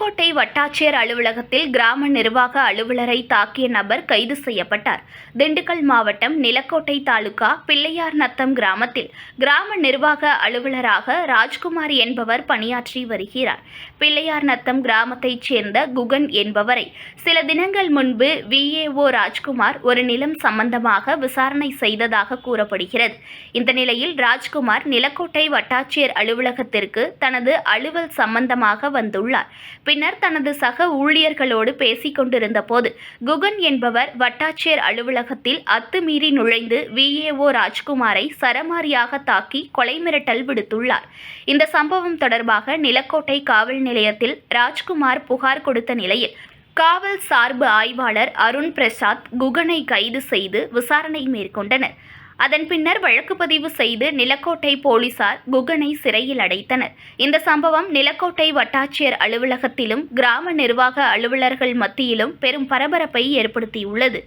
வட்டாட்சியர் அலுவலகத்தில் கிராம நிர்வாக அலுவலரை தாக்கிய நபர் கைது செய்யப்பட்டார். திண்டுக்கல் மாவட்டம் நிலக்கோட்டை தாலுகா பிள்ளையார் நத்தம் கிராமத்தில் கிராம நிர்வாக அலுவலராக ராஜ்குமார் என்பவர் பணியாற்றி வருகிறார். பிள்ளையார் நத்தம் கிராமத்தைச் சேர்ந்த குகன் என்பவரை சில தினங்கள் முன்பு விஏஓ ராஜ்குமார் ஒரு நிலம் சம்பந்தமாக விசாரணை செய்ததாக கூறப்படுகிறது. இந்த நிலையில் ராஜ்குமார் நிலக்கோட்டை வட்டாட்சியர் அலுவலகத்திற்கு தனது அலுவல் சம்பந்தமாக வந்துள்ளார். பின்னர் தனது சக ஊழியர்களோடு பேசிக் கொண்டிருந்த போது குகன் என்பவர் வட்டாட்சியர் அலுவலகத்தில் அத்துமீறி நுழைந்து விஏஓ ராஜ்குமாரை சரமாரியாக தாக்கி கொலை மிரட்டல் விடுத்துள்ளார். இந்த சம்பவம் தொடர்பாக நிலக்கோட்டை காவல் நிலையத்தில் ராஜ்குமார் புகார் கொடுத்த நிலையில் காவல் சார்பு ஆய்வாளர் அருண் பிரசாத் குகனை கைது செய்து விசாரணை மேற்கொண்டனர். அதன் பின்னர் வழக்கு பதிவு செய்து நிலக்கோட்டை போலீசார் குகனை சிறையில் அடைத்தனர். இந்த சம்பவம் நிலக்கோட்டை வட்டாட்சியர் அலுவலகத்திலும் கிராம நிர்வாக அலுவலர்கள் மத்தியிலும் பெரும் பரபரப்பை ஏற்படுத்தியுள்ளது.